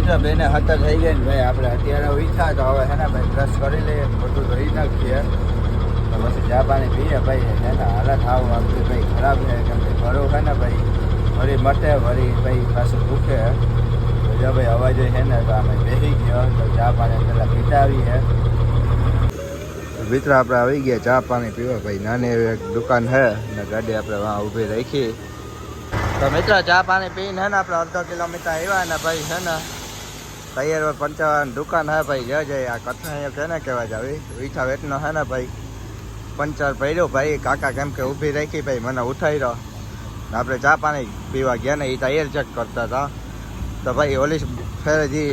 મિત્ર બેને હતર થઈ ગઈ ને ભાઈ, આપણે અત્યારે ઈચ્છા તો હવે હે ને ભાઈ બ્રશ કરી લઈએ, બધું ધોઈ નાખીએ. તો પછી ચા પાણી પીએ, ભાઈ હે હાલત આવું આપણી ભાઈ ખરાબ છે, કેમ કે ઘરું છે ને ભાઈ, વળી મટે, વળી ભાઈ પાછું ભૂખે જો ભાઈ અવાજ છે ને તો અમે બેસી ગયો, તો ચા પાણી પહેલાં પીતા આવીએ મિત્ર આપણે આવી ગયા ચા પાણી પીવા, ભાઈ, નાની એવી એક દુકાન છે ને ગાડી આપણે વાં ઊભી રાખી. તો મિત્ર, ચા પાણી પીને હે ને આપણે અડધો કિલોમીટર આવ્યા ને ભાઈ છે ને તૈયાર પંચાવન દુકાન હે ભાઈ જય જય આ કથા અહીંયા ને કહેવા જાવી વીઠા વેટનો હે ને ભાઈ. પંચર પડ્યો ભાઈ, કાકા કેમ કે ઊભી રાખી ભાઈ, મને ઉઠાવી રહ્યો આપણે ચા પાણી પીવા ગયા ને એ તૈયાર ચેક કરતા હતા. તો ભાઈ, ઓલી ફેરે જે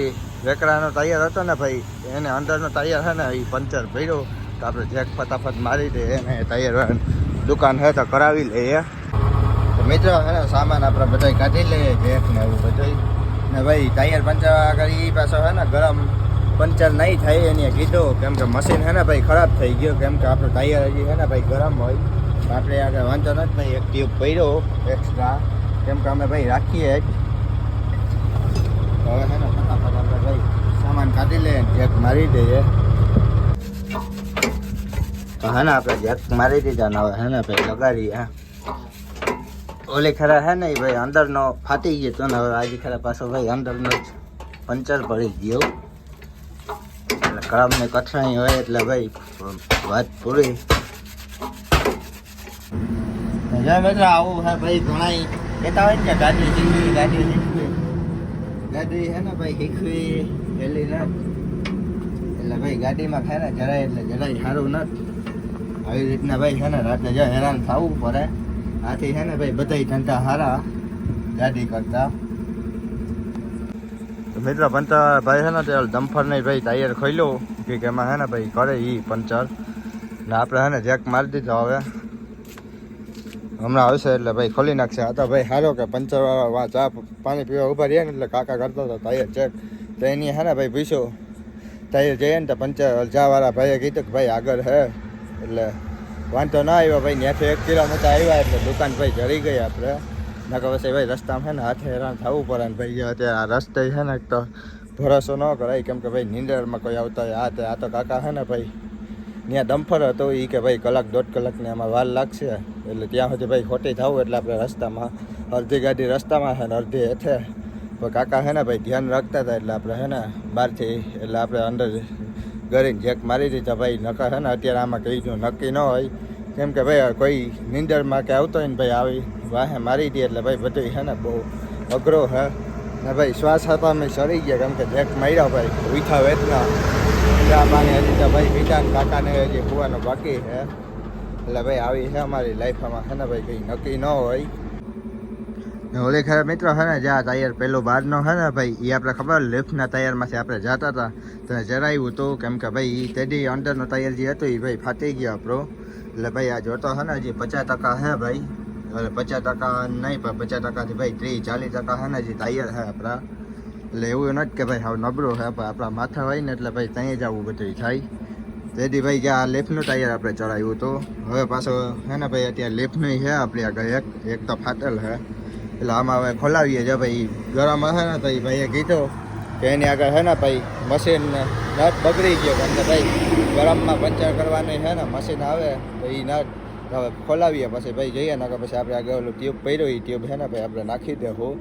વેકડાનો તૈયાર હતો ને ભાઈ, એને અંદરનો તૈયાર છે ને એ પંચર પડ્યો તો આપણે જેક ફટાફટ મારી દઈએ એને તૈયાર દુકાન છે તો કરાવી લઈએ. મિત્રો, હે સામાન આપણે બધા કાઢી લઈએ, જેક ને એવું બધું ને ભાઈ ટાયર પંચર આગળ એ પાછો હે ને ગરમ પંચર નહીં થાય એને કીધું કેમ કે મશીન હે ને ભાઈ ખરાબ થઈ ગયું કેમ કે આપણું ટાયર હજી હે ને ભાઈ ગરમ હોય તો આપણે આગળ વાંધો નથી ભાઈ એક ટ્યુબ પડ્યો એક્સ્ટ્રા કેમ કે અમે ભાઈ રાખીએ જ તો હવે હે ને ફટાફટ આપણે ભાઈ સામાન કાઢી લઈએ જેક મારી દઈએ તો હે ને આપણે જેક મારી દીધા ને હવે હે ને ભાઈ લગાડીએ હા ઓલી ખરા હે ને ભાઈ અંદરનો ફાટી ગયો તો ને હવે આજે ખરા પાછો ભાઈ અંદરનો જ પંચર પડી ગયો. એટલે કળામને કઠણાઈ હોય એટલે ભાઈ વાત પૂરી. મિત્ર, આવું ભાઈ કહેતા હોય ને ગાડી શીખવી ગાડી શીખવી ગાડી હે ને ભાઈ શીખવી પેલી ન. એટલે ભાઈ ગાડીમાં ખાય ને જરાય એટલે જરાય સારું નથી. આવી રીતના ભાઈ છે ને રાતે જો હેરાન થવું પડે. આથી છે ને ભાઈ બધા ધંધા સારા ગાડી કરતા. મિત્રો પંચર ભાઈ છે ને તે ડમ્ફર નહીં ભાઈ ટાયર ખોલ્યો કે એમાં છે ને ભાઈ કરે એ પંચર. ને આપણે છે ને જેક મારી દીધો હવે. હમણાં આવશે એટલે ભાઈ ખોલી નાખશે. આ તો ભાઈ સારો કે પંચર વાળા ચા પાણી પીવા ઊભા રહ્યા ને એટલે કાકા કરતો હતો ટાયર ચેક તો એની હે ને ભાઈ પૂછ્યું ટાયર જઈએ ને તો પંચર ચા વાળા ભાઈએ કીધું કે ભાઈ આગળ હે. એટલે વાંધો ના આવ્યો ભાઈ ત્યાંથી એક કિલોમીટર આવ્યા એટલે દુકાન ભાઈ જરી ગઈ આપણે. નકર પછી ભાઈ રસ્તામાં છે ને હાથે હેરાન થવું પડે ને ભાઈ અત્યારે આ રસ્તે છે ને તો ભરોસો ન કરાય, કેમ કે ભાઈ નિંદરમાં કોઈ આવતા હોય, આ તે, આ તો કાકા છે ને ભાઈ ત્યાં ડમ્ફર હતો એ કે ભાઈ કલાક દોઢ કલાકની આમાં વાર લાગશે. એટલે ત્યાં સુધી ભાઈ ખોટી થવું એટલે આપણે રસ્તામાં, અડધી ગાડી રસ્તામાં છે ને અડધી હેઠે. પણ કાકા છે ને ભાઈ ધ્યાન રાખતા હતા એટલે આપણે છે ને બહારથી, એટલે આપણે અંદર કરીને જેક મારી દીધા ભાઈ. નકર છે ને અત્યારે આમાં કહી જો નક્કી ન હોય. કેમ કે ભાઈ, કોઈ નીંદરમાં કે આવતો હોય ને ભાઈ, આવી વાહે મારી દે એટલે ભાઈ બધું છે ને બહુ અઘરો હે. ને ભાઈ, શ્વાસ હતા અમે સરી ગયા, કેમ કે જેક માર્યા ભાઈ. વીઠા વેતના ચા પાણી હજી તો ભાઈ બીજા કાકાને હજી હોવાનો બાકી છે એટલે ભાઈ, આવી છે અમારી લાઈફમાં છે ને ભાઈ, કંઈ નક્કી ન હોય. ઓલી ખરા મિત્રો છે ને, જ્યાં ટાયર પેલો બહારનો છે ને ભાઈ એ આપણે ખબર લેફ્ટના ટાયરમાંથી આપણે જતા હતા. તો જરાયું હતું કેમ કે ભાઈ એ તેડી અંદરનો ટાયર જે હતો એ ભાઈ ફાટી ગયો આપણો. એટલે ભાઈ, આ જોતો છે ને, હજી પચાસ ટકા છે ભાઈ. હવે પચાસ ટકા નહીં, પણ પચાસ ટકાથી ભાઈ ત્રીસ, ચાલીસ ટકા છે ને, હજી ટાયર છે આપણા. એટલે એવું નથી કે ભાઈ, હવે નબળો છે પણ આપણા માથા હોય ને, એટલે ભાઈ ત્યાં જ આવું બધું થાય. તેથી ભાઈ જ્યાં લેફ્ટનું ટાયર આપણે ચડાવ્યું હતું હવે પાછો છે ને ભાઈ, અત્યારે લેફ્ટનું છે આપણી આગળ એક એક તો ફાટેલ છે એટલે આમાં હવે ખોલાવીએ છે ભાઈ. ગરમ હશે ને તો એ ભાઈએ કીધું કે એની આગળ છે ને ભાઈ મશીન નટ બગડી ગયો કારણ કે ભાઈ ગરમમાં પંચર કરવાની છે ને મશીન આવે તો એ નટ હવે ખોલાવીએ પછી ભાઈ જઈએ ને કે પછી આપણે આગળ ઓલું ટ્યુબ પહેર્યો એ ટ્યુબ છે ને ભાઈ આપણે નાખી દેવું.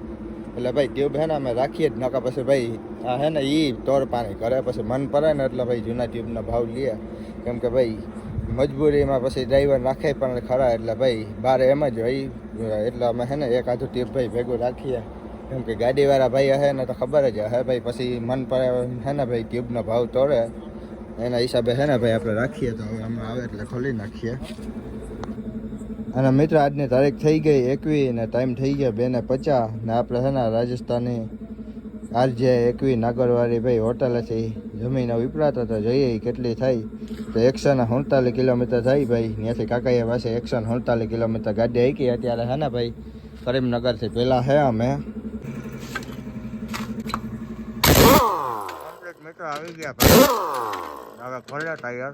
એટલે ભાઈ ટ્યુબ છે ને અમે રાખીએ જ નકા પછી ભાઈ આ છે ને એ તોડ પાણી કરે પછી મન પડે ને એટલે ભાઈ જૂના ટ્યુબનો ભાવ લઈએ કેમ કે ભાઈ મજબૂરીમાં પછી ડ્રાઈવર નાખે પણ ખરા એટલે ભાઈ બહાર એમ જ હોય. એટલે અમે છે ને એક આધું ટ્યુબ ભાઈ ભેગું રાખીએ. કેમ કે ગાડીવાળા ભાઈ હે ને તો ખબર જ હે ભાઈ, પછી મન પડે હે ને ભાઈ ટ્યુબનો ભાવ તોડે. એના હિસાબે છે ને ભાઈ આપણે રાખીએ તો હવે અમે આવે એટલે ખોલી નાખીએ. અને મિત્ર, આજની તારીખ થઈ ગઈ એકવી ને ટાઈમ થઈ ગયા બે ને પચાસ. ને આપણે છે ને રાજસ્થાની આરજે એકવી નાગરવાળી ભાઈ હોટલ છે જમીન વિપરાતા તો જોઈએ ઈ કેટલી થઈ તો એકસો ને સુડતાલીસ કિલોમીટર થઈ ભાઈ. ત્યાંથી કાકાએ પાસે એકસો ને સુડતાલીસ કિલોમીટર ગાડી હાકી અત્યારે છે ને ભાઈ. કરીમનગરથી પહેલાં છે અમે. મિત્રો આવી ગયા ભાઈ. હવે ખોલ્યા ટાયર.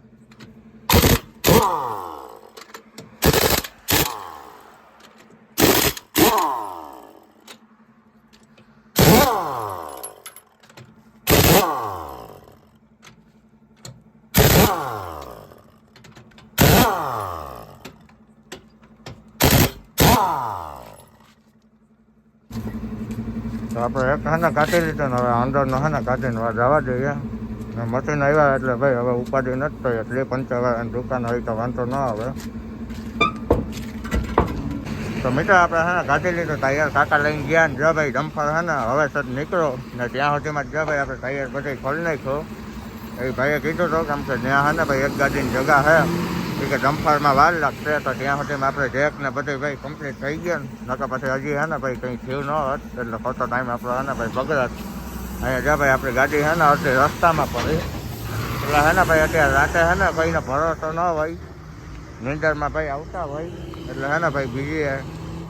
તો આપણે એક હે કાઢી લીધો ને હવે અંદરનો હે કાઢીને જવા દઈએ ને મશીન આવ્યા એટલે ભાઈ હવે ઉપાડી નથી થઈ એટલે પંચાવન દુકાન હોય તો વાંધો ન આવે. તો મિત્રો આપણે હા કાઢી લીધું ટાયર કાકા લઈને ગયા ને જો ભાઈ ડમ્ફર હે ને હવે સર નીકળો. ને ત્યાં સુધીમાં જો ભાઈ આપણે ટાયર બધે ખોલી નાખ્યો. એ ભાઈએ કીધું તો કેમ કે ત્યાં હે ને ભાઈ એક ગાડીની જગા હે. કે ડમ્ફરમાં વાર લાગશે તો ત્યાં સુધીમાં આપણે જેક ને બધું ભાઈ કમ્પ્લીટ થઈ ગયા ને. નકર પછી હજી હે ને ભાઈ કંઈ થયું ન હોત, એટલે ખોટો ટાઈમ આપણો હે ને ભાઈ બગડત અહીંયા જો ભાઈ આપણી ગાડી હે ને અડધી રસ્તામાં પડી એટલે હે ને ભાઈ અત્યારે રાતે હે ને કોઈને ભરોસો ન હોય. નિંદરમાં ભાઈ આવતા હોય. એટલે હે ને ભાઈ બીજી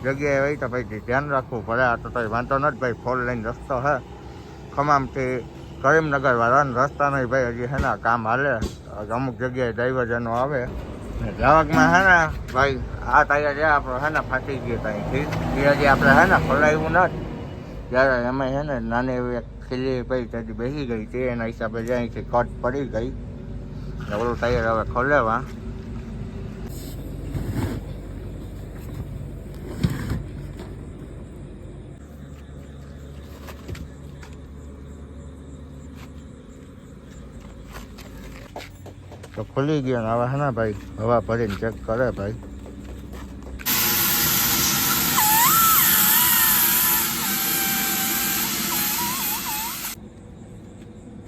જગ્યાએ હોય તો ભાઈ ધ્યાન રાખવું પડે. આ તો કંઈ વાંધો નથી ભાઈ, ફોર લાઈન રસ્તો હે. ખમામથી કરીમનગર વાળાનો રસ્તાનો ભાઈ હજી હે ને કામ હાલે. અમુક જગ્યાએ ડાયવર્જનો આવે. ને હે ને, ભાઈ, આ ટાયર છે આપણો હે ને ફાટી ગયો ત્યાંથી એ હજી આપણે હે ને ખોલાવ્યું નથી જ્યારે અમે હે ને નાની એવી એક ખીલી ભાઈ ત્યાંથી બેસી ગઈ તે એના હિસાબે જ્યાંથી કટ પડી ગઈ. ઓલું ટાયર હવે ખોલેવા. તો ખુલી ગયો ને હવે હે ને ભાઈ હવા ભરીને ચેક કરે ભાઈ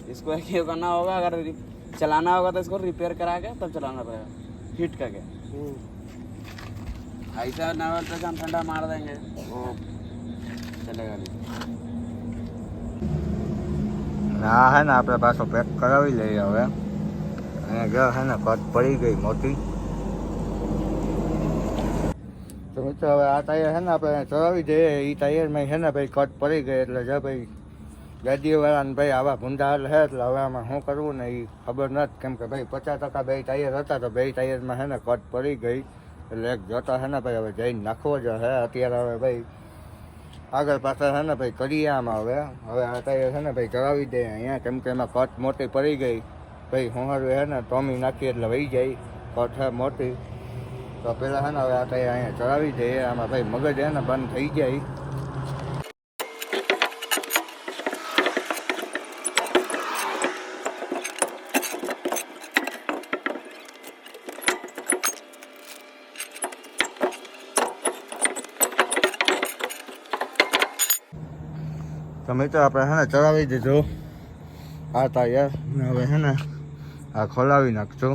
इसको एक ये करना होगा अगर रि- चलाना होगा तो इसको रिपेयर करा के तब चलाना पड़ेगा हिट करके ऐसा ना हो तो हम ठंडा मार देंगे वो चलेगा नहीं ના હે ને આપણે પાછો પેક કરાવી લઈએ હવે અહીંયા જો હે ને કટ પડી ગઈ મોટી. તો મિત્રો, હવે આ ટાયર છે ને આપણે ચલાવી દઈએ. એ ટાયરમાં છે ને ભાઈ કટ પડી ગઈ, એટલે જો ભાઈ ગાડીવાળાને ભાઈ આવા ભૂંડા છે એટલે હવે આમાં શું કરવું ને એ ખબર નથી કેમ કે ભાઈ પચાસ ટકા બે ટાયર હતા, તો બે ટાયરમાં છે ને કટ પડી ગઈ. એટલે એક જોતા છે ને ભાઈ હવે જઈને નાખવો જ હે. અત્યારે હવે ભાઈ આગળ પાછળ છે ને ભાઈ કરીએ આમાં હવે. હવે આ ટાયર છે ને ભાઈ ચલાવી દે અહીંયા કેમ કે એમાં કટ મોટી પડી ગઈ. ભાઈ હોહારું છે ને ટોમી નાખીએ એટલે વહી જાય કટ છે મોટી તો પેલા છે ને હવે આ ટાયર અહીંયા ચલાવી દઈએ આમાં ભાઈ મગજ છે ને બંધ થઈ જાય તો મિત્રો આપણે છે ને ચલાવી દીધું આ ટાયર ને હવે છે ને આ ખોલાવી નાખજો.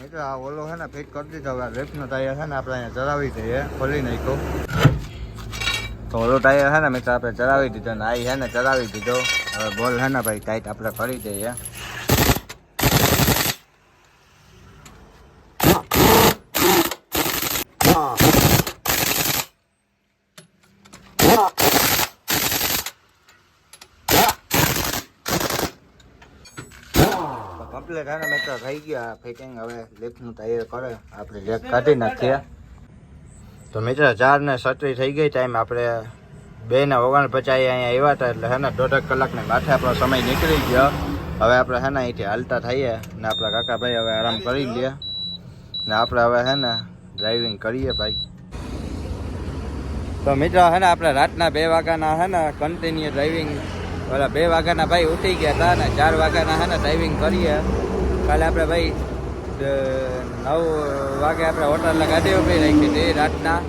મિત્રો, આ ઓલો છે ને, ફિટ કરી દીધો. હવે લેફ્ટનો ટાયર છે ને, આપણે અહીંયા ચલાવી દઈએ. ખોલી નાખ્યો. તો ઓલો ટાયર છે ને, મિત્રો, આપણે ચલાવી દીધો ને, આ છે ને, ચલાવી દીધો. હવે બોલ હે ને ભાઈ ટાઈટ આપણે કરી દઈએ કમ્પ્લીટ છે ને થઈ ગયા. ફિટિંગ હવે લેફ્ટનું તૈયાર કરે. આપણે લેક કાઢી નાખીએ. તો મિત્ર, ચાર ને સત્રી થઈ ગઈ ટાઈમ આપણે બે ને ઓગણ પચાસ અહીંયા આવ્યા હતા એટલે હે ને દોઢેક કલાકને માથે આપણો સમય નીકળી ગયો. હવે આપણે હેને અહીંથી હાલતા થઈએ ને આપણા કાકાભાઈ હવે આરામ કરી લઈએ ને આપણે હવે હે ને ડ્રાઇવિંગ કરીએ ભાઈ. તો મિત્રો હે ને આપણે રાતના બે વાગ્યાના હે ને કન્ટિન્યુ ડ્રાઇવિંગ ઓલા બે વાગ્યાના ભાઈ ઉઠી ગયા હતા ને ચાર વાગ્યાના હે ને ડ્રાઇવિંગ કરીએ. કાલે આપણે ભાઈ નવ વાગે આપણે હોટલના ગાડી ઊભી રાખી હતી રાતના.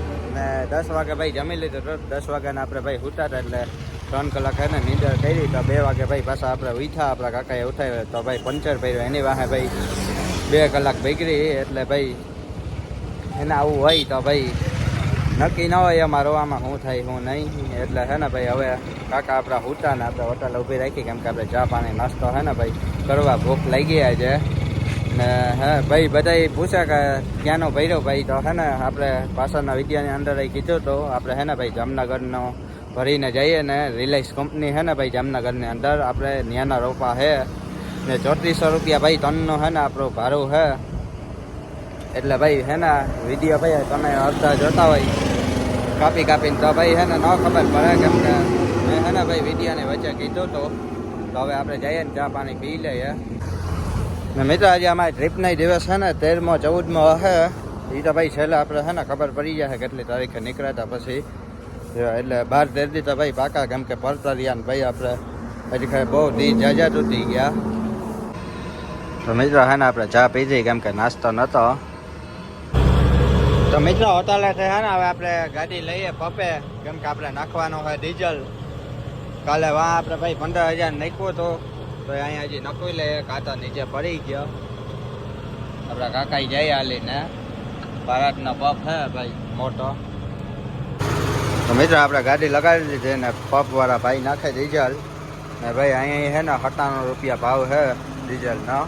દસ વાગે ભાઈ જમી લીધું તો દસ વાગ્યાના આપણે ભાઈ ઉઠ્યા હતા એટલે ત્રણ કલાક હે ને નીંદર કરી તો બે વાગે ભાઈ પાછા આપણે ઉઠ્યા આપણા કાકાએ ઉઠાવ્યા. તો ભાઈ પંચર પડ્યો એની વાહે ભાઈ બે કલાક બગડી એટલે ભાઈ એને આવું હોય તો ભાઈ નક્કી ન હોય એમાં રોવામાં શું થાય શું નહીં. એટલે છે ને ભાઈ હવે કાકા આપણા હુતા ને આપણે હોટલ ઊભી રાખી, કેમ કે આપણે ચા પાણી નાસ્તો છે ને ભાઈ, કરવા ભૂખ લાગી ગયા છે ને હે, ભાઈ બધા પૂછે કે ત્યાંનો ભૈરવ ભાઈ? તો હે ને, આપણે પાછળના વિદ્યાની અંદર કીધું તો આપણે હે ને ભાઈ જામનગરનો ભરીને જઈએ ને, રિલાયન્સ કંપની છે ને ભાઈ જામનગરની અંદર, આપણે ન્યાના રોપા છે ને ચોત્રીસો રૂપિયા ભાઈ ટનનો છે ને આપણું ભાડું છે એટલે ભાઈ હે ને વીડિયો ભાઈ, તમે અડધા જોતા હોય. કાપી કાપીને તો ભાઈ હે ને, ન ખબર પડે કેમ કે મેં હે ને ભાઈ વિડીયોને વચ્ચે કીધું તો હવે આપણે જઈએ ને ચા પાણી પી લઈએ. ને મિત્રો, આજે અમારી ટ્રીપના દિવસ છે ને, તેરમો, ચૌદમો હશે એ તો ભાઈ છેલ્લે આપણે છે ને, ખબર પડી જશે કેટલી તારીખે નીકળ્યા પછી. એટલે બાર તેરથી તો ભાઈ પાકા, કેમ કે પડતા રહ્યા ને ભાઈ આપણે હજી ખાલી બહુ દી જાજા તૂટી ગયા. તો મિત્રો, હે ને, આપણે ચા પીધી કેમ કે નાસ્તો નહોતો તો મિત્રો, હોટલે છે હે ને, હવે આપણે ગાડી લઈએ પપે, કેમ કે આપણે નાખવાનો હોય ડીઝલ. કાલે વાં આપણે ભાઈ પંદર હજાર નાખ્યું હતું. તો અહીંયા હજી નખવી લે કાતા નીચે પડી ગયો. આપણા કાકા જઈ હાલીને ભારતનો પપ હે ભાઈ, મોટો. તો મિત્રો, આપણે ગાડી લગાડી દીધી ને પપ વાળા ભાઈ નાખે ડીઝલ. ને ભાઈ, અહીંયા હે ને સત્તાણું રૂપિયા ભાવ છે ડીઝલનો.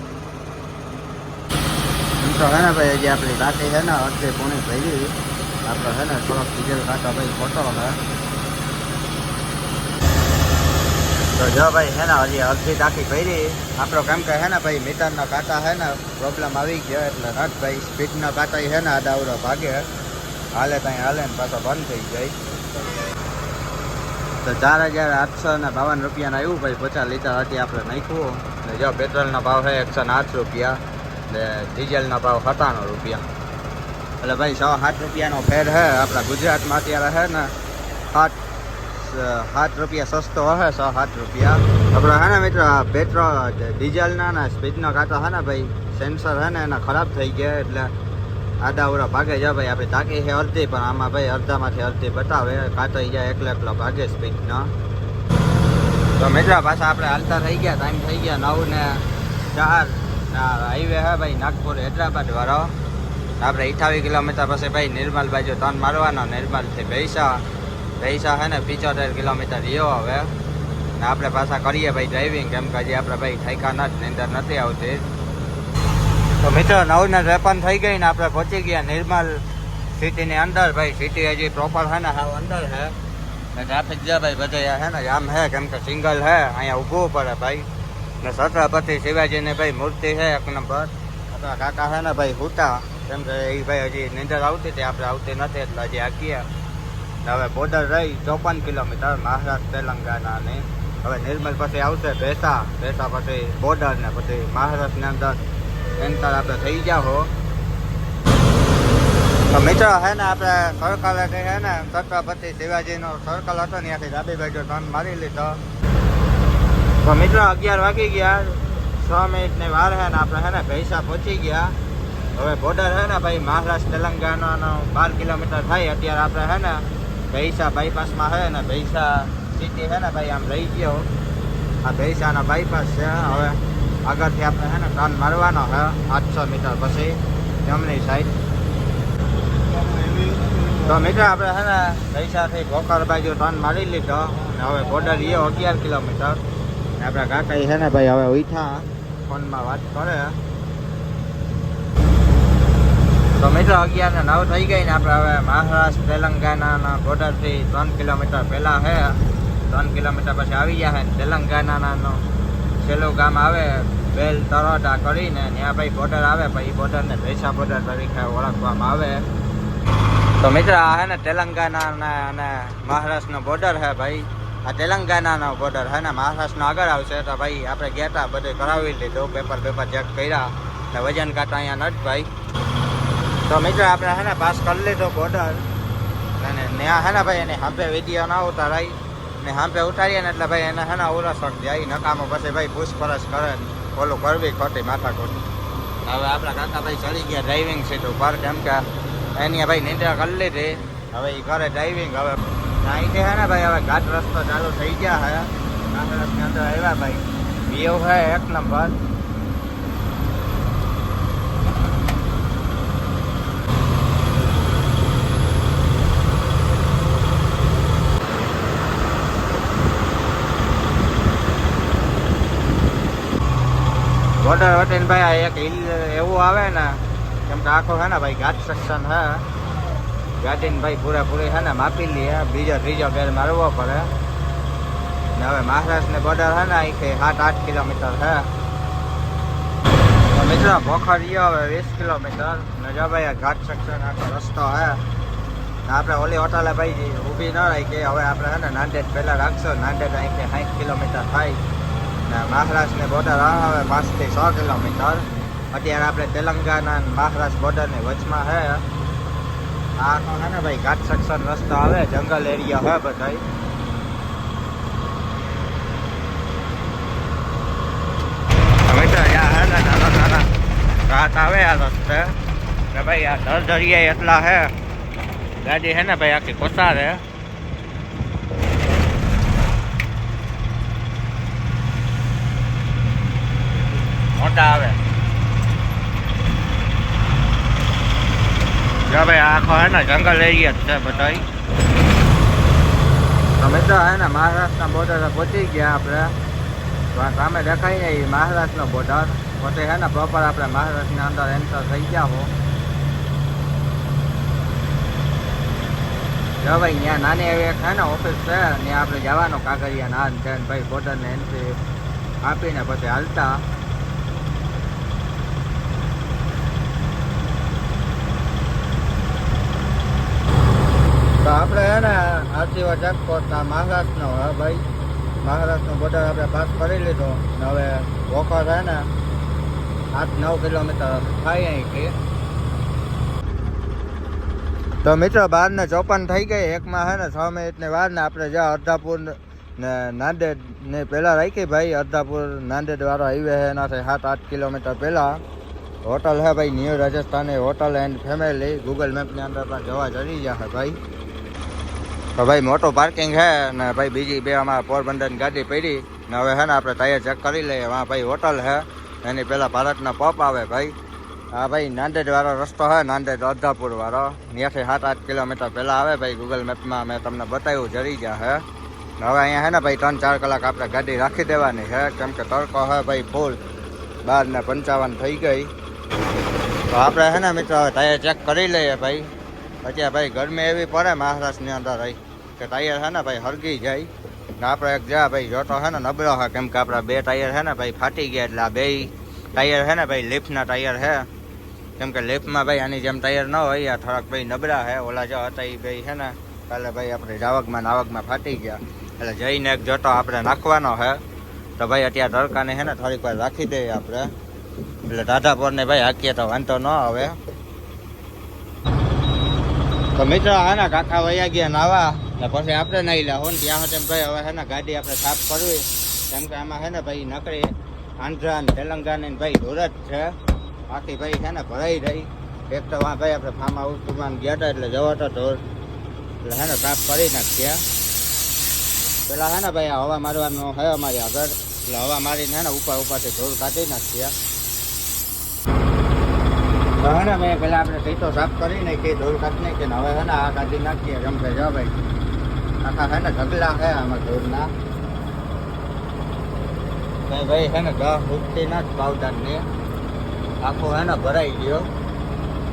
તો હે ને ભાઈ, હજી આપણી ટાંકી છે ને, અડધી પૂણી ભરી. આપણે છે ને થોડોક ડીઝલ કાંટા ભાઈ ખોટો છે તો જો ભાઈ, હે ને, હજી અડધી ટાંકી ભરી. આપણો કેમ કે હે ને, ભાઈ, મીટરનો કાંટા હે ને પ્રોબ્લેમ આવી ગયો એટલે નટ ભાઈ સ્પીડનો કાંટા હે ને આડાવડો ભાગે. હાલે ત્યાં હાલે ને, પાછો બંધ થઈ જાય. તો ચાર હજાર આઠસો ને બાવન રૂપિયાના આવ્યું ભાઈ, પચાસ લીટર હતી આપણે નાખ્યું. ને જો, પેટ્રોલનો ભાવ છે એકસો ને આઠ રૂપિયા, ને ડીઝલનો ભાવ સત્તાણું રૂપિયા. એટલે ભાઈ, સો સાત રૂપિયાનો ફેર છે આપણા ગુજરાતમાં અત્યારે છે ને, સાત સાત રૂપિયા સસ્તો હશે સો સાત રૂપિયા. આપણે હે ને મિત્રો પેટ્રોલ ડીઝલના ને સ્પીડનો કાંટો હે ને ભાઈ, સેન્સર હે ને એના ખરાબ થઈ ગયા એટલે આડા અવડા ભાગે જાય ભાઈ, આપણે તાકી છે અડધી, પણ આમાં ભાઈ અડધામાંથી અડધી બતાવે, કાંટો જાય એકલો એકલો ભાગે સ્પીડનો. તો મિત્રો, પાછા આપણે હાલતા થઈ ગયા ટાઈમ થઈ ગયા નવ ને ચાર. હાઈવે હે ભાઈ, નાગપુર હૈદરાબાદ વાળો. આપણે અઠાવીસ કિલોમીટર પછી ભાઈ નિર્મલ બાજુ ટર્ન મારવાનો, નિર્મલથી ભૈસા ભૈસા હે ને પિચોતેર કિલોમીટર રહ્યો હવે. ને આપણે પાછા કરીએ ભાઈ ડ્રાઇવિંગ કેમ કે હજી આપણે ભાઈ ઠેકા નથી, નીંદર નથી આવતી. તો મિત્રો નવ ને ત્રેપન થઈ ગઈ ને આપણે પહોંચી ગયા નિર્મલ સિટીની અંદર. ભાઈ, સિટી હજી પ્રોપર છે ને, હાવ અંદર છે. ને ટ્રાફિક જે ભાઈ બધે હે ને જામ હે કેમ કે સિંગલ હે અહીંયા ઊભું પડે ભાઈ. ને છત્રપતિ શિવાજીની ભાઈ મૂર્તિ છે, એક નંબર. આપણા કાકા છે ને ભાઈ હુતા. કેમ કે એ ભાઈ હજી નીંદર આવતી હતી, આપણે આવતી નથી એટલે હજી આખીએ ને હવે બોર્ડર રહી ચોપન કિલોમીટર. મહારાષ્ટ્ર તેલંગાણાની હવે નિર્મલ પછી આવશે ભેસા. ભેસા પછી બોર્ડર ને પછી મહારાષ્ટ્રની અંદર એન્ટર આપણે થઈ ગયા હો. તો મિત્રો હે ને આપણે સર્કલ હે ને છત્રપતિ શિવાજીનો સર્કલ હતો ને ત્યાંથી ડાબી બાજુ ટર્ન મારી લીધો. તો મિત્રો અગિયાર વાગી ગયા. છ મિનિટની વાર હે ને આપણે હે ને ભૈસા પહોંચી ગયા. હવે બોર્ડર હે ને ભાઈ મહારાષ્ટ્ર તેલંગાણાનો બાર કિલોમીટર થાય અત્યારે આપણે હે ને ભૈસા બાયપાસમાં છે ને ભૈસા સિટી છે ને ભાઈ, આમ રહી ગયો. આ ભૈસાનો બાયપાસ છે. હવે આગળથી આપણે છે ને ટર્ન મારવાનો છે આઠસો મીટર પછી જમણી સાઈડ તો મિત્ર આપણે છે ને ભૈસાથી ભોકર બાજુ ટર્ન મારી લીધો અને હવે બોર્ડર રહ્યો અગિયાર કિલોમીટર. આપણા કાકા છે ને ભાઈ, હવે ઉઠા ફોનમાં વાત કરે. તો મિત્ર અગિયાર નવ થઈ ગઈ ને આપણે હવે મહારાષ્ટ્ર તેલંગાનાના બોર્ડરથી ત્રણ કિલોમીટર પહેલાં છે ત્રણ કિલોમીટર પછી આવી ગયા છે ને તેલંગાણાનો છેલ્લું ગામ આવે બેલ તરોડા કરીને ત્યાં ભાઈ બોર્ડર આવે, પછી બોર્ડરને ભેસા બોર્ડર તરીકે ઓળખવામાં આવે. તો મિત્ર, આ હે ને તેલંગાના અને મહારાષ્ટ્રનો બોર્ડર છે ભાઈ. આ તેલંગાનાનો બોર્ડર હે ને મહારાષ્ટ્રનો આગળ આવશે તો ભાઈ આપણે ગયા હતા બધે કરાવી લીધું પેપર પેપર ચેક કર્યા ને વજન કાંટા અહીંયા નથી ભાઈ તો મિત્રો આપણે હે ને પાસ કરી લીધો બોર્ડર અને ત્યાં હે ને ભાઈ એને હાંપે વીડિયો ના ઉતારાય. ને હાંપે ઉતારીએ ને એટલે ભાઈ એને હે ને ઓરસક જાય. નકામો પછી ભાઈ પૂછપરછ કરે ઓલું કરવી ખોટી માથાકૂટ. હવે આપણા કાકા ભાઈ ચડી ગયા ડ્રાઇવિંગ સીટ ઉપર કેમ કે એની ભાઈ નિંદ્રા કરી લીધી. હવે એ કરે ડ્રાઇવિંગ હવે નાઈટે હે ને ભાઈ હવે ઘાટ રસ્તો ચાલુ થઈ ગયા હે. ઘાટ રસ્તા અંદર આવ્યા ભાઈ. વ્યૂ હે એક નંબર બોર્ડર વટીને ભાઈ આ એક હિલ એવું આવે ને, કેમ કે આખો હે ને ભાઈ, ઘાટ સેક્શન હે. ગાડીને ભાઈ પૂરેપૂરી હે ને માપી લઈએ બીજો ત્રીજો ગેર મારવો પડે. ને હવે મહારાષ્ટ્રની બોર્ડર છે ને અહીંથી સાત, આઠ કિલોમીટર હે. તો મિત્રો, ભોખરીયો હવે વીસ કિલોમીટર. ને જો ભાઈ ઘાટ સેક્શન આખો રસ્તો હે. આપણે ઓલી હોટલે ભાઈ ઊભી ન રહી કે હવે આપણે હે ને નાંદેડ પહેલાં રાખશો. નાંદેડ અહીંથી સાઠ કિલોમીટર થાય. મહારાષ્ટ્રની બોર્ડર આવે પાંચથી છ કિલોમીટર. અત્યારે આપણે તેલંગાના અને મહારાષ્ટ્ર બોર્ડરની વચમાં હે. આ હે ને ભાઈ, ઘાટ સેક્શન રસ્તો આવે, જંગલ એરિયા હે બધા હે રાત આવે આ રસ્તે. ભાઈ, આ દર દરિયા એટલા હે. ગાડી હે ને ભાઈ, આખી કોસારે મોટા આવે. જો ભાઈ આખો હે ને જંગલ એરિયા જ છે બધાય. અમે તો હે ને મહારાષ્ટ્રના બોર્ડર પહોંચી ગયા આપણે. સામે દેખાય ને એ મહારાષ્ટ્રનો બોર્ડર પોતે હે ને પ્રોપર આપણે મહારાષ્ટ્રની અંદર એન્ટર થઈ ગયા હો. જો ભાઈ ત્યાં નાની એવી એક હે ને ઓફિસ છે, ત્યાં આપણે જવાનું કાગળિયા ના છે ભાઈ બોર્ડરને એન્ટ્રી આપીને પછી હાલતા. હે ને આજીવા ચેકપોસ્ટના મહારાષ્ટ્રનો હે ભાઈ? મહારાષ્ટ્રનો બોર્ડર આપણે પાસ કરી લીધો ને હવે વોકર છે ને આઠ નવ કિલોમીટર થાય અહીંથી તો મિત્રો બાર ને ચોપન થઈ ગઈ. એકમાં હે ને છ મિનિટની વાર ને આપણે જ્યાં અડધાપુર ને નાંદેડ ને પહેલાં રાખી ભાઈ. અડધાપુર નાંદેડ વાળો હાઈવે છે એનાથી સાત આઠ કિલોમીટર પહેલાં. હોટલ હે ભાઈ, new Rajasthani hotel and family. Google મેપની અંદર પણ જવા જડી જશે ભાઈ. તો ભાઈ મોટું પાર્કિંગ છે ને ભાઈ બીજી બે અમારે પોરબંદરની ગાડી પડી ને હવે છે ને આપણે ટાયર ચેક કરી લઈએ. વાં ભાઈ હોટલ છે એની પહેલાં ભારતના પપ આવે ભાઈ. હા ભાઈ નાંદેડવાળો રસ્તો છે નાંદેડ અડધાપુરવાળો ત્યાંથી સાત આઠ કિલોમીટર પહેલાં આવે ભાઈ ગૂગલ મેપમાં મેં તમને બતાવ્યું, જરી ગયા છે હવે અહીંયા છે ને ભાઈ ત્રણ ચાર કલાક આપણે ગાડી રાખી દેવાની છે કેમ કે તડકો છે ભાઈ ફૂલ બાર ને પંચાવન થઈ ગઈ. તો આપણે છે ને મિત્રો ટાયર ચેક કરી લઈએ ભાઈ. પછી ભાઈ ગરમી એવી પડે મહારાષ્ટ્રની અંદર રહી કે ટાયર છે ને ભાઈ હરગી જાય. આપણે એક જા ભાઈ જોતો છે ને નબળો છે, કેમ કે આપણા બે ટાયર છે ને ભાઈ ફાટી ગયા એટલે આ બે ટાયર છે ને ભાઈ લિફ્ટના ટાયર છે. કેમ કે લિફ્ટમાં ભાઈ આની જેમ ટાયર ન હોય, આ થોડાક ભાઈ નબળા છે. ઓલા જો હતા એ ભાઈ છે ને, કાલે ભાઈ આપણે જાવકમાં નાવકમાં ફાટી ગયા. એટલે જઈને એક જોતો આપણે નાખવાનો છે. તો ભાઈ અત્યારે તડકાને છે ને થોડીક વાર રાખી દઈએ આપણે. એટલે દાદાપોરને ભાઈ હાકીએ તો વાંધો ન આવે. તો મિત્રો હા ને કાકા વયા ગયા નાવા ને પછી આપણે નહીં હો ને ત્યાં તેમ ભાઈ હવે હે ને ગાડી આપણે સાફ કરવી. કેમ કે આમાં હે ને ભાઈ નકરી આંધ્રા ને તેલંગાણા ને ભાઈ જ છે. આખી ભાઈ છે ને ભરાઈ રહી. એક તો વાં ભાઈ આપણે ફાર્મ હાઉસમાં ગયા હતા એટલે જવાતા ઢોર એટલે હે ને સાફ કરી નાખીએ પેલા હે ને ભાઈ હવા મારવાનું છે અમારી આગળ. એટલે હવા મારીને હે ને ઉપર ઉપરથી ધૂળ કાઢી નાખીએ તો ને મેં પેલા આપણે સીટો સાફ કરી કે ધોઈ કાઢી કે હવે હે ને આ કાઢી નાખીએ, કેમ કે જો ભાઈ, આખા હે ને ઢગલા છે આમાં ધોરના ભાઈ છે ને ગહ ઉગતી ના જ પાવડરને આખો હે ને ભરાઈ ગયો.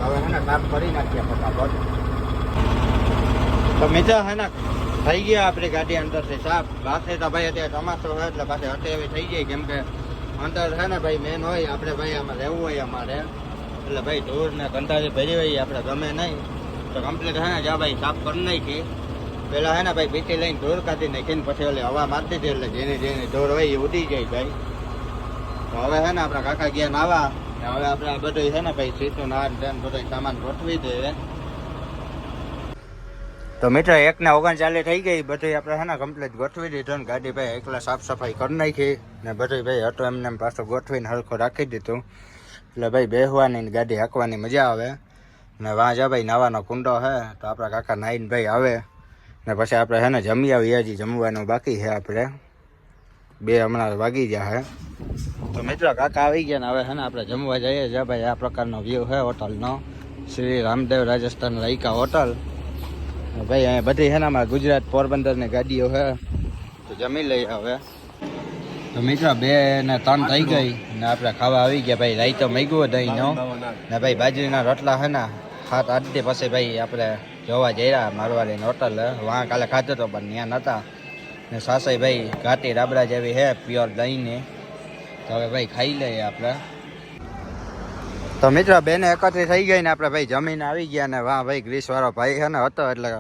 હવે હે ને સાફ કરી નાખીએ ફટાફટ. તો મિત્ર હે ને, થઈ ગયા આપણી ગાડી અંદરથી સાફ. પાસે તો ભાઈ અત્યારે ચોમાસું હોય એટલે પાછી હટે એવી થઈ ગઈ, કેમ કે અંદર છે ને ભાઈ મેન હોય, આપણે ભાઈ આમાં રહેવું હોય અમારે. એટલે ભાઈ ધૂળ ને કંટાળી ભરી હોય, આપણે ગમે નહીં. તો કમ્પ્લીટ હે ને, જા ભાઈ, સાફ કરી નાખી. પેલા હે ને ભાઈ પીટી લઈને ધૂળ કાઢી નાખીને પછી ઓલી હવા મારી દીધી, એટલે જેની જેની ઢોર હોય એ ઉડી જાય ભાઈ. તો હવે હે ને, આપણા કાકા ગયા નાવા ને હવે આપણે આ બધું છે ને ભાઈ સીટું નાન ટેન બધું સામાન ગોઠવી દઈએ તો મિત્રો એક ને ઓગણચાલીસ થઈ ગઈ બધી આપણે છે ને કમ્પ્લીટ ગોઠવી દીધું ને ગાડી ભાઈ એકલા સાફ સફાઈ કરી નાખી. ને બધું ભાઈ હતો એમને એમ પાછો ગોઠવીને હરખો રાખી દીધું. એટલે ભાઈ બેહવાની ગાડી હાંકવાની મજા આવે. ને વાં જા ભાઈ નાવાનો કુંડો છે તો આપણા કાકા નાહીને ભાઈ આવે. ને પછી આપણે છે ને જમી આવીએ, હજી જમવાનું બાકી છે આપણે. બે હમણાં વાગી ગયા છે તો મિત્રો કાકા આવી ગયા ને હવે છે ને આપણે જમવા જઈએ છીએ. ભાઈ આ પ્રકારનો વ્યૂ છે હોટલનો. શ્રી રામદેવ રાજસ્થાન રાયકા હોટલ. ભાઈ અહીંયા બધી છે ને અમારા ગુજરાત પોરબંદરની ગાડીઓ છે તો જમી લઈએ હવે. તો મિત્રો બે ને ત્રણ થઈ ગઈ. ને આપણે ખાવા આવી ગયા ભાઈ રાઈતો મેગવો દહીંનો ને ભાઈ બાજરીના રોટલા હે ના હાથ આઠ પછી ભાઈ આપણે જોવા જઈ રહ્યા મારવાડીની હોટલ. વાં કાલે ખાધો તો પણ ત્યાં નહોતા ને સાસઈ ભાઈ ઘાટી રાબડા જેવી હે, પ્યોર દહીંની તો હવે ભાઈ ખાઈ લઈએ આપણે. તો મિત્રો બેને એકત્રિત થઈ ગઈ ને આપણે ભાઈ જમીન આવી ગયા ને વાહ ભાઈ ગ્રીસ વાળો ભાઈ છે ને હતો, એટલે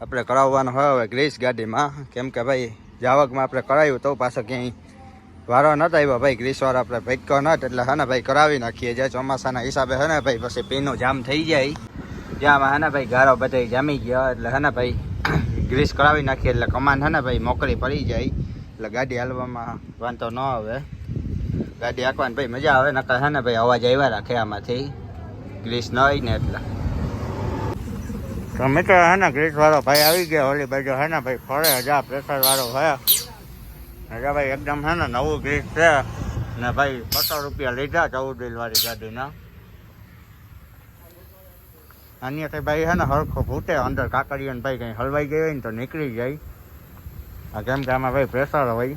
આપણે કરાવવાનો હોય હવે ગ્રીસ ગાડીમાં. કેમ કે ભાઈ જાવકમાં આપણે કરાયું તો પાછો ક્યાંય વારો નતો આવ્યો. ભાઈ ગ્રીસ વાળો આપણે ભટકો નટ એટલે હે ને ભાઈ કરાવી નાખીએ. જે ચોમાસાના હિસાબે હે ને ભાઈ, પછી પીનું જામ થઈ જાય. જ્યાં હે ને ભાઈ ગારો બધે જામી ગયો. એટલે હે ને ભાઈ ગ્રીસ કરાવી નાખીએ એટલે કમાન હે ને ભાઈ મોકળી પડી જાય. એટલે ગાડી હાલવામાં વાંધો ન આવે. ગાડી હાંકવાની ભાઈ મજા આવે, નકર હે ને ભાઈ અવાજ આવ્યા રાખે આમાંથી. ગ્રીસ ન હોય ને એટલે. તો મિત્રો હે ને ગ્રીસ વાળો ભાઈ આવી ગયો. ઓલી બાજુ હે ને ભાઈ ફરે હજાર પ્રેશર વાળો હે ભાઈ, એકદમ છે ને નવું ગ્રીસ છે. ને ભાઈ, બસો રૂપિયા લીધા ચૌદ દિલવાળી ગાડીના. અન્ય કઈ ભાઈ છે ને હરખો ફૂટે અંદર કાકડીઓ ભાઈ કઈ હલવાઈ ગઈ હોય ને તો નીકળી જાય. આ કેમ કે આમાં ભાઈ પ્રેશર હોય.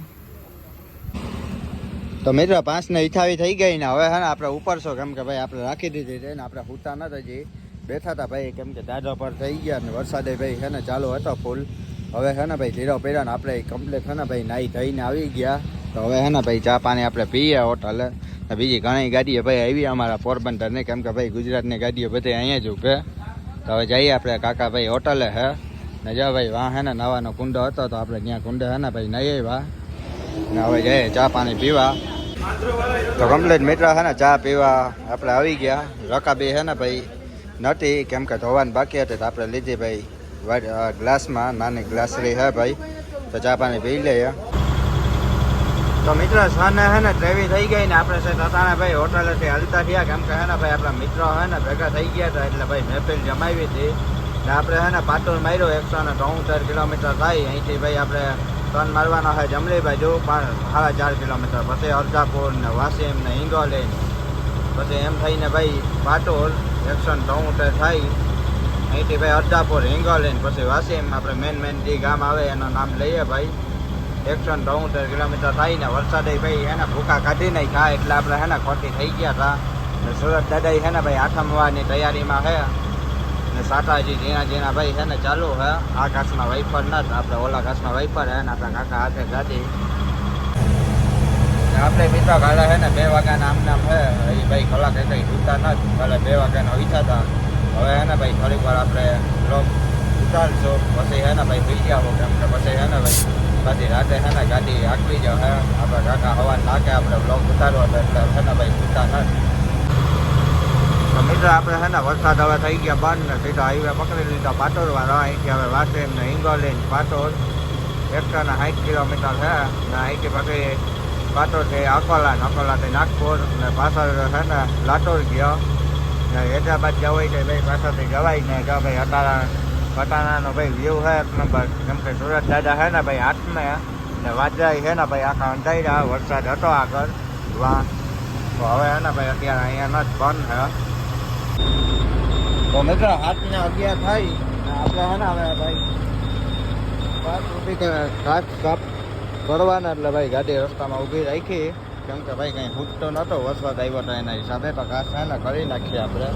તો મિત્રો, પાંચ ને ઈઠાવી થઈ ગઈ ને હવે હે ને આપણે ઉપર છો. કેમ કે ભાઈ, આપણે રાખી દીધી છે ને આપણે હુતા નથી બેઠા હતા ભાઈ, કેમ કે દાદા પર થઈ ગયા ને વરસાદે ભાઈ હે ને ચાલુ હતો ફૂલ હવે હે ને ભાઈ ધીરો ને આપણે કમ્પ્લેટ હે ને ભાઈ નાહી ધોઈને આવી ગયા. તો હવે હે ને ભાઈ, ચા પાણી આપણે પીએ હોટલે બીજી ઘણી ગાડીઓ ભાઈ આવી અમારા પોરબંદરની, કેમ કે ભાઈ ગુજરાતની ગાડીઓ બધી અહીંયા જ ઉભે તો હવે જઈએ આપણે કાકા ભાઈ હોટલે હે. ને જો ભાઈ, વાં હે ને નવાનો કુંડો હતો, તો આપણે ત્યાં કુંડે હે ને ભાઈ નહીં આવ્યા. ને હવે જઈએ ચા પાણી પીવા. તો કમ્પ્લેટ મિત્ર હે ને ચા પીવા આપણે આવી ગયા. રકાબી હે ને ભાઈ નથી કેમ કે ધોવાની બાકી હતી, તો આપણે લીધી ભાઈ ગ્લાસમાં, નાની ગ્લાસરી હે ભાઈ. તો ચા પાણી પી લઈએ. તો મિત્ર સાને હે ને ટ્રેવી થઈ ગઈ ને આપણે છે તતાને ભાઈ હોટલેથી હલતા થયા. કેમ કે હે ને ભાઈ, આપણા મિત્રો હે ને ભેગા થઈ ગયા હતા, એટલે ભાઈ મહેફિલ જમાવી હતી. ને આપણે હે ને પાટોલ માર્યો એકસો ને ત્રણસોતેર કિલોમીટર થાય. અહીંથી ભાઈ આપણે ટર્ન મારવાનો છે જમણી બાજુ, પણ સાડા ચાર કિલોમીટર. પછી અર્ધાપુર ને વાસીમ ને હિંગોલી પછી એમ થઈને ભાઈ પાટોલ એકસો ને ત્રણસોતેર થાય. અહીંથી ભાઈ અરજાપુર હિંગોલી ને પછી વાસીમ, આપણે મેન મેન જે ગામ આવે એનું નામ લઈએ ભાઈ. એકસો ને ત્રણસોતેર કિલોમીટર થાય ને વરસાદે ભાઈ એને ભૂકા કાઢી નહીં ખાય એટલે આપણે હે ને ખોટી થઈ ગયા હતા. ને સુરત દાદાઈ હે ને ભાઈ આઠમવાની તૈયારીમાં છે ને સાટાજી ઝીણા ઝીણા ભાઈ છે ને ચાલુ હે. આ ઘાસમાં વાઇફર નથી આપણે ઓલા ઘાસમાં વાઇફર હે ને આપણા કાકા હાથે ગાડી આપણે મિત્રો કાલે છે ને બે વાગ્યાના આમ નામ છે એ ભાઈ કલાક કઈ જૂતા નથી કાલે બે વાગ્યાના વિચારતા હવે હે ને ભાઈ થોડીક વાર આપણે બ્લોગ ઉતારશું પછી હે ને ભાઈ પી જાવ કેમ કે પછી હે ને ભાઈ પાછી રાતે હે ને ગાડી આકવી જાવ હે આપણા કાકા હવા નાખે આપણે બ્લોગ ઉતારવો હતો એટલે હે ને ભાઈ જૂતા નથી તો મિત્રો આપણે છે ને વરસાદ હવે થઈ ગયા બંધ ને સીધો હાઈવે પકડી લીધો પાટોળ વાળો અહીંથી હવે વાસેમ ને હિંગોલી ને પાટોળ એકસો ને સાઠ કિલોમીટર છે ને અહીંથી પછી પાટોળથી અકોલા ને અકોલાથી નાગપુર ને પાછળ છે ને લાટોર ગયો ને હૈદરાબાદ જવું હોય તો ભાઈ પાછળથી જવાય ને જો ભાઈ અટાણા અટાણાનો ભાઈ વ્યૂ છે નંબર. કેમ કે સુરત દાદા છે ને ભાઈ આઠમે ને વાજરાઈ છે ને ભાઈ આખા અંધાર્યા વરસાદ હતો આગળ. વાહ. તો હવે છે ને ભાઈ અત્યારે અહીંયા જ બંધ છે. તો મિત્ર, હાથને અગિયાર થઈ આપણે હે ને હવે ભાઈ ઘાસ સાફ કરવાના એટલે ભાઈ ગાડી રસ્તામાં ઊભી રાખી. કેમ કે ભાઈ કંઈ ખૂટતો નહોતો વરસાદ આવ્યો હતો એના હિસાબે તો ઘાસ હે ને કરી નાખીએ આપણે.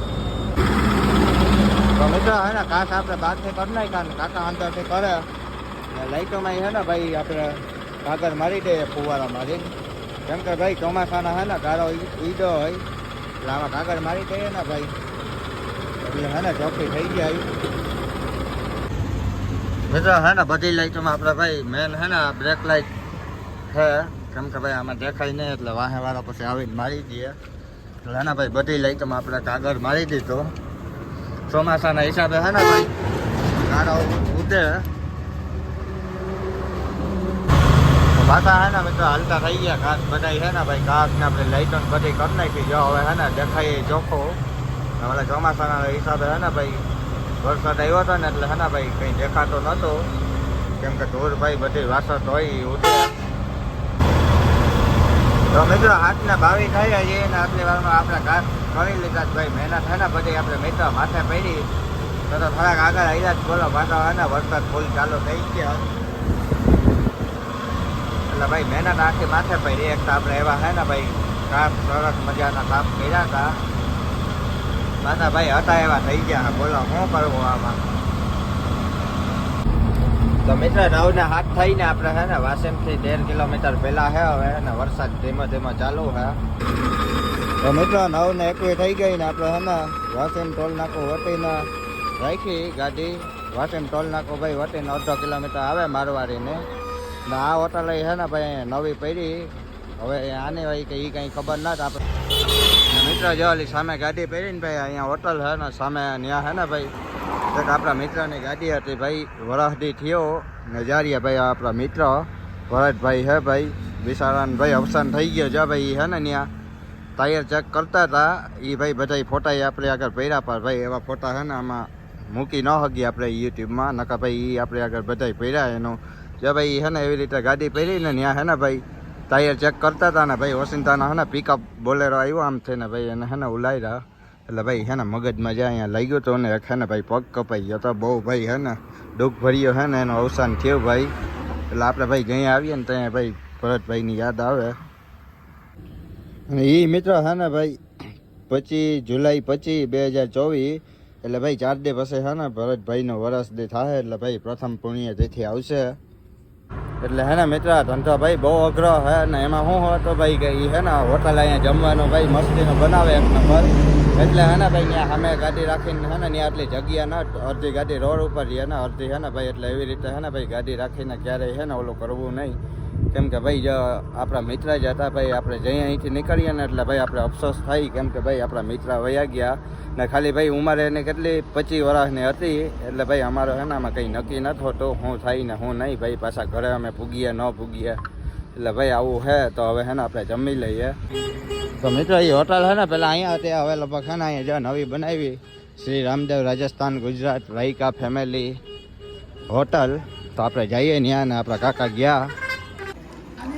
તો મિત્ર, હે ને, ઘાસ આપણે બહારથી કરી નાખ્યા ને કાકા અંદરથી કરે. ને લાઈટોમાં હે ને ભાઈ આપણે કાગળ મારી દઈએ, ફુવારા મારી કેમ કે ભાઈ ચોમાસાના હે ને, ગારો ઈડો હોય. એટલે આમાં કાગળ મારી દઈએ ને ભાઈ. એટલે હે ને, ચોખ્ખી થઈ જાય. મિત્રો, હે ને, બધી લાઈટોમાં આપણે ભાઈ મેન હે ને બ્રેક લાઈટ છે. કેમ કે ભાઈ આમાં દેખાય નહીં એટલે વાહે વાળા પછી આવીને મારી દઈએ એટલે હે ભાઈ, બધી લાઇટમાં આપણે કાગળ મારી દીધો. ચોમાસાના હિસાબે હે ને ભાઈ ઉડે તો પાછા હે ને મિત્રો, હાલતા થઈ ગયા ઘાસ બધા હે ને ભાઈ, ઘાસ ને આપણે લાઈટો ને બધી કરી નાખી. જો હવે હે ને દેખાય ચોખ્ખો. હવે ચોમાસાના હિસાબે હે ને ભાઈ, વરસાદ આવ્યો હતો ને એટલે હે ને ભાઈ, કંઈ દેખાતો નહોતો કેમ કે ધૂળ ભાઈ બધી વાસત હોય ઉડે તો મિત્રો, હાથને ભાવી થઈ જઈએ ને આટલી વારમાં આપણે ઘાસ કરી લીધા ભાઈ. મહેનત થાય ને પછી આપણે મિત્ર માથે પડી. તો તો થોડાક આગળ આવ્યા જ બોલો વાતાવરણ વરસાદ ફૂલ ચાલુ થઈ ગયા. એટલે ભાઈ, મહેનત આખી માથે પડી. એક તો આપણે એવા હે ને ભાઈ કાપ સરસ મજાના કાપ કર્યા હતા. પાછા ભાઈ, હતા એવા થઈ ગયા. બોલો શું કરવું આમાં? તો મિત્ર નવ હાથ થઈને આપણે હે ને વાસણથી તેર કિલોમીટર પહેલા હે, હવે ને વરસાદ ધીમે ધીમે ચાલુ હે. તો મિત્ર નવ ને એકવી થઈ ગઈ ને આપણે હે ને વાસણ ટોલ નાકો વટીને રાખી, ગાડી વાસણ ટોલ નાકો ભાઈ વટીને અડધો કિલોમીટર આવે મારવાડીને. ને આ હોટલ હે ને ભાઈ નવી પડી. હવે આને હોય કે એ કંઈ ખબર ના આપણે મિત્ર, જો સામે ગાડી પહેરીને ભાઈ અહીંયા હોટલ હે ને, સામે ત્યાં હે ને ભાઈ એક આપણા મિત્રની ગાડી હતી ભાઈ વરસદી થયો. ને જારીએ ભાઈ આપણા મિત્ર. ભરતભાઈ હે ભાઈ બિચારાને ભાઈ અવસાન થઈ ગયો છે ભાઈ હે ને ત્યાં. ટાયર ચેક કરતા હતા. એ ભાઈ બધા ફોટા આપણે આગળ પહેર્યા પર ભાઈ, એવા ફોટા હે ને આમાં મૂકી ન હગી આપણે યુટ્યુબમાં નકા ભાઈ એ આપણે આગળ બધા પડ્યા એનું. જે ભાઈ હે ને એવી રીતે ગાડી પડી ને ત્યાં હે ને ભાઈ ટાયર ચેક કરતા હતા ને ભાઈ, ઓસિંતાના હે ને પિકઅપ બોલેરો આવ્યો આમ થઈને ભાઈ એને હે ને ઉલાયરા. એટલે ભાઈ હે ને મગજમાં જ્યાં અહીંયા લઈ ગયો તો ને હે ને ભાઈ પગ કપાઈ ગયો તો બહુ ભાઈ હે ને દુઃખ ભર્યો હે ને એનું અવસાન થયું ભાઈ. એટલે આપણે ભાઈ ગઈ આવીએ ને ત્યાં ભાઈ ભરતભાઈની યાદ આવે. અને એ મિત્ર હે ને ભાઈ પચીસ જુલાઈ પચીસ બે હજાર ચોવીસ, એટલે ભાઈ ચાર દે પછી હે ને ભરતભાઈનો વરસ દે થાય એટલે ભાઈ પ્રથમ પુણ્ય તેથી આવશે. એટલે હે ને મિત્ર ધંધો ભાઈ બહુ અઘરો હે ને એમાં શું હોય તો ભાઈ કે એ હે ને હોટલ અહીંયા જમવાનું ભાઈ મસ્તીનો બનાવે એક નંબર. એટલે હે ને ભાઈ ત્યાં સામે ગાડી રાખીને હે ને ત્યાં આટલી જગ્યા ના, અડધી ગાડી રોડ ઉપર રહે ને, અડધી હે ને ભાઈ, એટલે એવી રીતે હે ને ભાઈ, ગાડી રાખીને ક્યારેય હે ને ઓલું કરવું નહીં. કેમ કે ભાઈ, જો આપણા મિત્ર જ હતા ભાઈ, આપણે જઈ અહીંથી નીકળીએ ને, એટલે ભાઈ આપણે અફસોસ થાય કેમ કે ભાઈ, આપણા મિત્ર વયા ગયા. ને ખાલી ભાઈ, ઉંમર એને કેટલી? પચીસ વર્ષની હતી. એટલે ભાઈ, અમારો હે ને આમાં કંઈ નક્કી ન થતો હું થાય ને શું નહીં, ભાઈ, પાછા ઘરે અમે પૂગીએ ન પૂગીએ એટલે ભાઈ આવું હે તો હવે હે ને આપણે જમી લઈએ. તો મિત્રો, એ હોટલ હે ને, પેલા અહીંયા હતી, હવે લગભગ છે ને અહીંયા જો નવી બનાવી. શ્રી રામદેવ રાજસ્થાન ગુજરાત રાયકા ફેમિલી હોટલ તો આપણે જઈએ ત્યાં ને આપણા કાકા ગયા.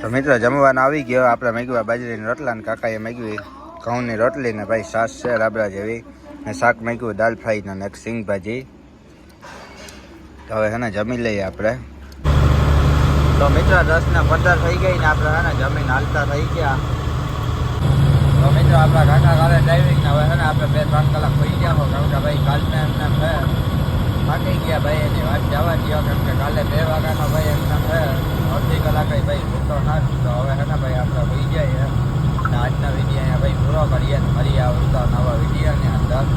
તો મિત્રો, જમવાનું આવી ગયો. આપણે મેગવા બાજરીની રોટલા ને કાકાએ મેગવી. ઘઉંની રોટલી ને ભાઈ સાસ છે, રાબડા જેવી. ને શાક મેગ્યું દાલ ફ્રાય ને સિંગ ભાજી તો હવે હે ને જમી લઈએ આપણે. તો મિત્રો, દસના પંદર થઈ ગઈ ને આપણે હે ને જમીન હાલતા થઈ ગયા. તો મિત્રો, આપણા કાકા કાલે ડ્રાઇવિંગ ને હવે હે ને આપણે બે ત્રણ કલાક થઈ ગયા હો, કારણ કે ભાઈ કાલને એમને છે થાકી ગયા ભાઈ, એની વાત જવા દો કેમ કે કાલે બે વાગ્યાનો ભાઈ એમને છે અડધી કલાક ભાઈ ભૂતો ના તો હવે હે ને ભાઈ આપણે હોઈ જઈએ. આજના વીડિયો અહીંયા ભાઈ પૂરો કરીએ ફરી આવતા નવા વીડિયો ને